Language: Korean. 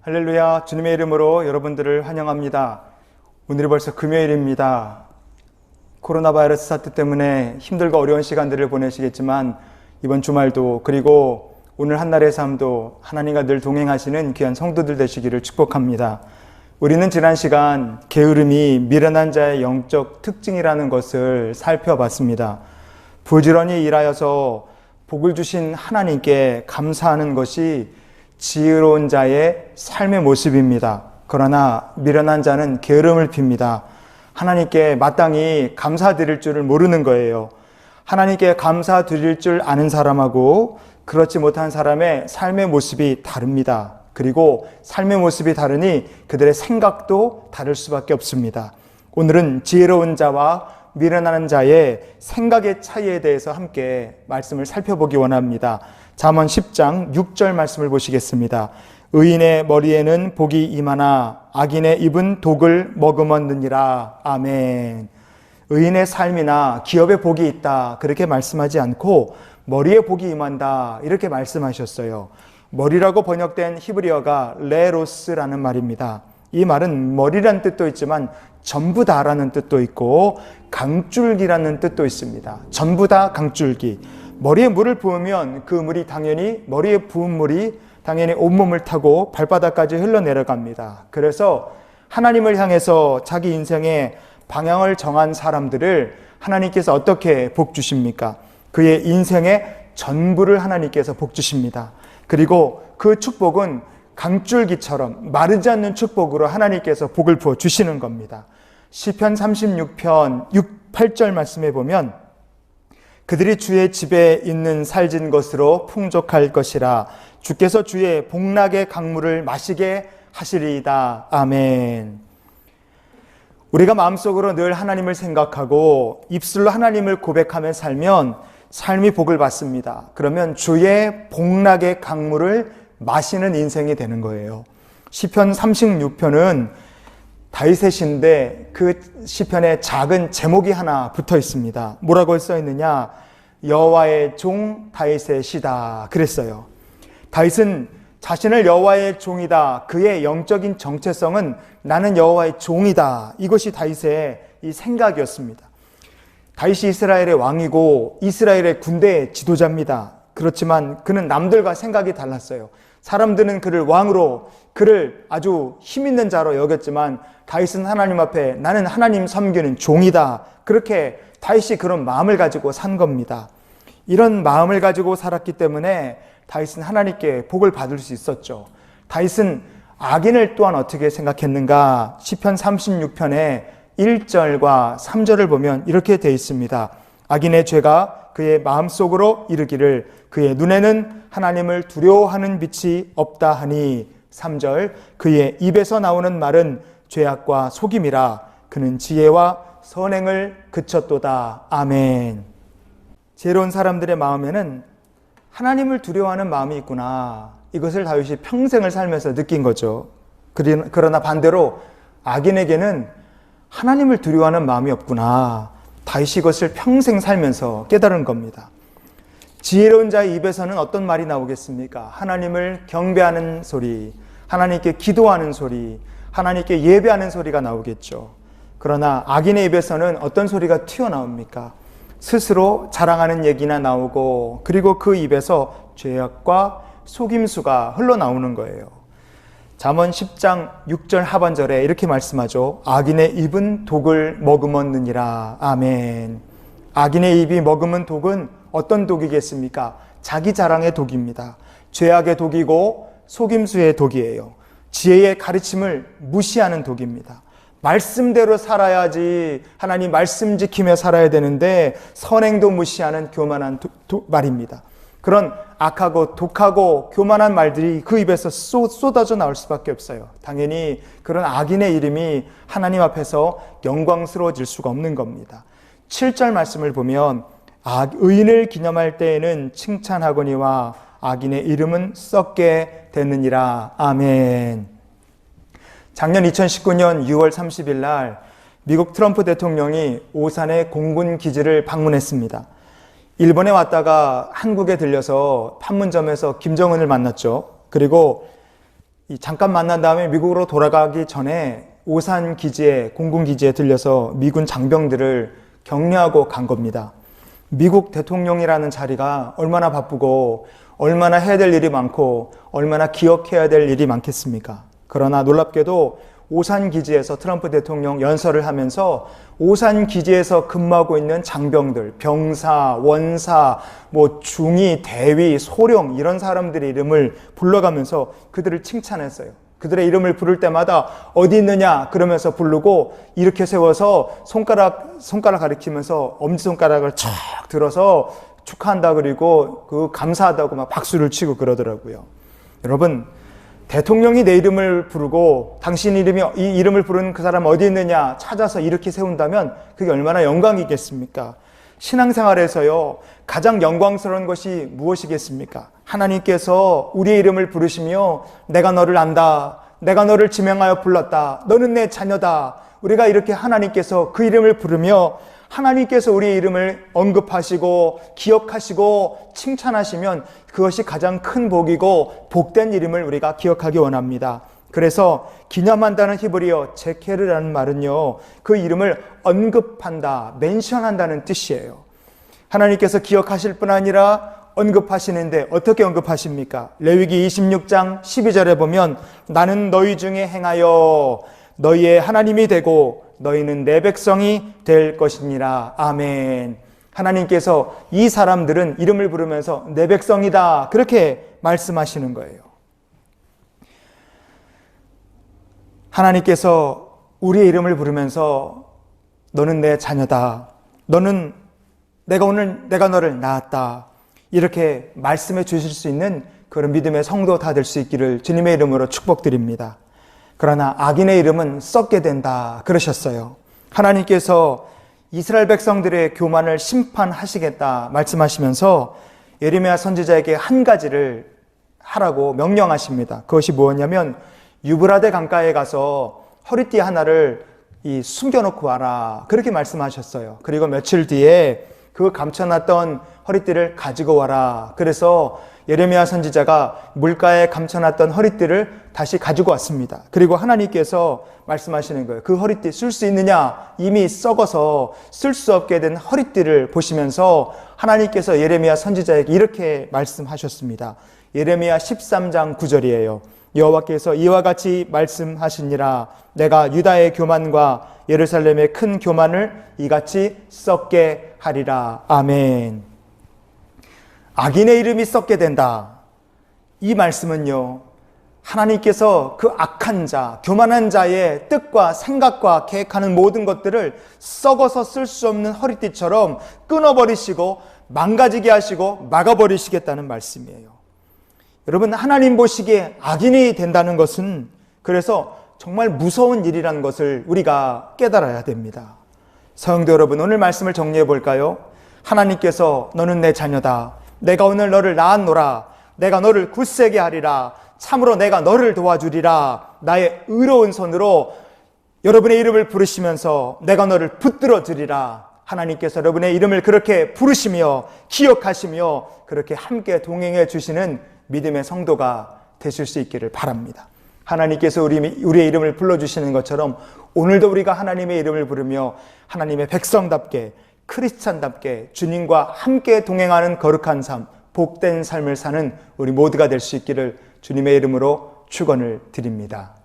할렐루야, 주님의 이름으로 여러분들을 환영합니다. 오늘이 벌써 금요일입니다. 코로나 바이러스 사태 때문에 힘들고 어려운 시간들을 보내시겠지만 이번 주말도 그리고 오늘 한날의 삶도 하나님과 늘 동행하시는 귀한 성도들 되시기를 축복합니다. 우리는 지난 시간 게으름이 미련한 자의 영적 특징이라는 것을 살펴봤습니다. 부지런히 일하여서 복을 주신 하나님께 감사하는 것이 지혜로운 자의 삶의 모습입니다. 그러나 미련한 자는 게으름을 핍니다. 하나님께 마땅히 감사드릴 줄을 모르는 거예요. 하나님께 감사드릴 줄 아는 사람하고 그렇지 못한 사람의 삶의 모습이 다릅니다. 그리고 삶의 모습이 다르니 그들의 생각도 다를 수밖에 없습니다. 오늘은 지혜로운 자와 미련한 자의 생각의 차이에 대해서 함께 말씀을 살펴보기 원합니다. 잠언 10장 6절 말씀을 보시겠습니다. 의인의 머리에는 복이 임하나 악인의 입은 독을 머금었느니라. 아멘. 의인의 삶이나 기업에 복이 있다. 그렇게 말씀하지 않고 머리에 복이 임한다. 이렇게 말씀하셨어요. 머리라고 번역된 히브리어가 레로스라는 말입니다. 이 말은 머리란 뜻도 있지만 전부 다라는 뜻도 있고 강줄기라는 뜻도 있습니다. 전부 다 강줄기. 머리에 물을 부으면 그 물이 당연히 머리에 부은 물이 당연히 온몸을 타고 발바닥까지 흘러내려갑니다. 그래서 하나님을 향해서 자기 인생의 방향을 정한 사람들을 하나님께서 어떻게 복 주십니까? 그의 인생의 전부를 하나님께서 복 주십니다. 그리고 그 축복은 강줄기처럼 마르지 않는 축복으로 하나님께서 복을 부어 주시는 겁니다. 시편 36편 6, 8절 말씀에 보면 그들이 주의 집에 있는 살진 것으로 풍족할 것이라 주께서 주의 복락의 강물을 마시게 하시리이다. 아멘. 우리가 마음속으로 늘 하나님을 생각하고 입술로 하나님을 고백하며 살면 삶이 복을 받습니다. 그러면 주의 복락의 강물을 마시는 인생이 되는 거예요. 시편 36편은 다윗의 시인데 그 시편에 작은 제목이 하나 붙어 있습니다. 뭐라고 써 있느냐? 여호와의 종 다윗의 시다. 그랬어요. 다윗은 자신을 여호와의 종이다. 그의 영적인 정체성은 나는 여호와의 종이다. 이것이 다윗의 이 생각이었습니다. 다윗이 이스라엘의 왕이고 이스라엘의 군대의 지도자입니다. 그렇지만 그는 남들과 생각이 달랐어요. 사람들은 그를 왕으로 그를 아주 힘 있는 자로 여겼지만 다윗은 하나님 앞에 나는 하나님 섬기는 종이다. 그렇게 다윗이 그런 마음을 가지고 산 겁니다. 이런 마음을 가지고 살았기 때문에 다윗은 하나님께 복을 받을 수 있었죠. 다윗은 악인을 또한 어떻게 생각했는가? 시편 36편에 1절과 3절을 보면 이렇게 되어 있습니다. 악인의 죄가 그의 마음속으로 이르기를 그의 눈에는 하나님을 두려워하는 빛이 없다 하니 3절 그의 입에서 나오는 말은 죄악과 속임이라 그는 지혜와 선행을 그쳤도다. 아멘. 지혜로운 사람들의 마음에는 하나님을 두려워하는 마음이 있구나. 이것을 다윗이 평생을 살면서 느낀 거죠. 그러나 반대로 악인에게는 하나님을 두려워하는 마음이 없구나. 다윗이 이것을 평생 살면서 깨달은 겁니다. 지혜로운 자의 입에서는 어떤 말이 나오겠습니까? 하나님을 경배하는 소리, 하나님께 기도하는 소리, 하나님께 예배하는 소리가 나오겠죠. 그러나 악인의 입에서는 어떤 소리가 튀어나옵니까? 스스로 자랑하는 얘기나 나오고 그리고 그 입에서 죄악과 속임수가 흘러나오는 거예요. 잠언 10장 6절 하반절에 이렇게 말씀하죠. 악인의 입은 독을 머금었느니라. 아멘. 악인의 입이 머금은 독은 어떤 독이겠습니까? 자기 자랑의 독입니다. 죄악의 독이고 속임수의 독이에요. 지혜의 가르침을 무시하는 독입니다. 말씀대로 살아야지 하나님 말씀 지키며 살아야 되는데 선행도 무시하는 교만한 도, 도, 말입니다. 그런 악하고 독하고 교만한 말들이 그 입에서 쏟, 쏟아져 나올 수밖에 없어요. 당연히 그런 악인의 이름이 하나님 앞에서 영광스러워질 수가 없는 겁니다. 7절 말씀을 보면 악, 의인을 기념할 때에는 칭찬하거니와 악인의 이름은 썩게 되느니라. 아멘. 작년 2019년 6월 30일 날 미국 트럼프 대통령이 오산의 공군 기지를 방문했습니다. 일본에 왔다가 한국에 들려서 판문점에서 김정은을 만났죠. 그리고 이 잠깐 만난 다음에 미국으로 돌아가기 전에 오산 기지에 공군 기지에 들려서 미군 장병들을 격려하고 간 겁니다. 미국 대통령이라는 자리가 얼마나 바쁘고 얼마나 해야 될 일이 많고 얼마나 기억해야 될 일이 많겠습니까? 그러나 놀랍게도 오산 기지에서 트럼프 대통령 연설을 하면서 오산 기지에서 근무하고 있는 장병들, 병사, 원사, 뭐 중위, 대위, 소령 이런 사람들의 이름을 불러가면서 그들을 칭찬했어요. 그들의 이름을 부를 때마다 어디 있느냐 그러면서 부르고 이렇게 세워서 손가락 손가락 가리키면서 엄지 손가락을 척 들어서 축하한다 그리고 그 감사하다고 막 박수를 치고 그러더라고요. 여러분 대통령이 내 이름을 부르고 당신 이름이 이 이름을 부르는 그 사람 어디 있느냐 찾아서 이렇게 세운다면 그게 얼마나 영광이겠습니까? 신앙생활에서요 가장 영광스러운 것이 무엇이겠습니까? 하나님께서 우리의 이름을 부르시며 내가 너를 안다. 내가 너를 지명하여 불렀다. 너는 내 자녀다. 우리가 이렇게 하나님께서 그 이름을 부르며 하나님께서 우리의 이름을 언급하시고 기억하시고 칭찬하시면 그것이 가장 큰 복이고 복된 이름을 우리가 기억하기 원합니다. 그래서 기념한다는 히브리어 제케르라는 말은요. 그 이름을 언급한다, 멘션한다는 뜻이에요. 하나님께서 기억하실 뿐 아니라 언급하시는데 어떻게 언급하십니까? 레위기 26장 12절에 보면 나는 너희 중에 행하여 너희의 하나님이 되고 너희는 내 백성이 될 것이니라. 아멘. 하나님께서 이 사람들은 이름을 부르면서 내 백성이다. 그렇게 말씀하시는 거예요. 하나님께서 우리의 이름을 부르면서 너는 내 자녀다. 너는 내가 오늘 내가 너를 낳았다. 이렇게 말씀해 주실 수 있는 그런 믿음의 성도 다 될 수 있기를 주님의 이름으로 축복드립니다. 그러나 악인의 이름은 썩게 된다. 그러셨어요. 하나님께서 이스라엘 백성들의 교만을 심판하시겠다 말씀하시면서 예레미야 선지자에게 한 가지를 하라고 명령하십니다. 그것이 무엇냐면 유브라데 강가에 가서 허리띠 하나를 이 숨겨놓고 와라. 그렇게 말씀하셨어요. 그리고 며칠 뒤에 그 감춰놨던 허리띠를 가지고 와라. 그래서 예레미야 선지자가 물가에 감춰놨던 허리띠를 다시 가지고 왔습니다. 그리고 하나님께서 말씀하시는 거예요. 그 허리띠 쓸 수 있느냐? 이미 썩어서 쓸 수 없게 된 허리띠를 보시면서 하나님께서 예레미야 선지자에게 이렇게 말씀하셨습니다. 예레미야 13장 9절이에요. 여호와께서 이와 같이 말씀하시니라 내가 유다의 교만과 예루살렘의 큰 교만을 이같이 썩게 하리라 아멘. 악인의 이름이 썩게 된다. 이 말씀은요. 하나님께서 그 악한 자, 교만한 자의 뜻과 생각과 계획하는 모든 것들을 썩어서 쓸 수 없는 허리띠처럼 끊어버리시고 망가지게 하시고 막아버리시겠다는 말씀이에요. 여러분, 하나님 보시기에 악인이 된다는 것은 그래서 정말 무서운 일이라는 것을 우리가 깨달아야 됩니다. 성도 여러분, 오늘 말씀을 정리해 볼까요? 하나님께서 너는 내 자녀다. 내가 오늘 너를 낳았노라. 내가 너를 굳세게 하리라. 참으로 내가 너를 도와주리라. 나의 의로운 손으로 여러분의 이름을 부르시면서 내가 너를 붙들어 주리라. 하나님께서 여러분의 이름을 그렇게 부르시며 기억하시며 그렇게 함께 동행해 주시는 믿음의 성도가 되실 수 있기를 바랍니다. 하나님께서 우리, 우리의 이름을 불러주시는 것처럼 오늘도 우리가 하나님의 이름을 부르며 하나님의 백성답게 크리스찬답게 주님과 함께 동행하는 거룩한 삶, 복된 삶을 사는 우리 모두가 될 수 있기를 주님의 이름으로 축원을 드립니다.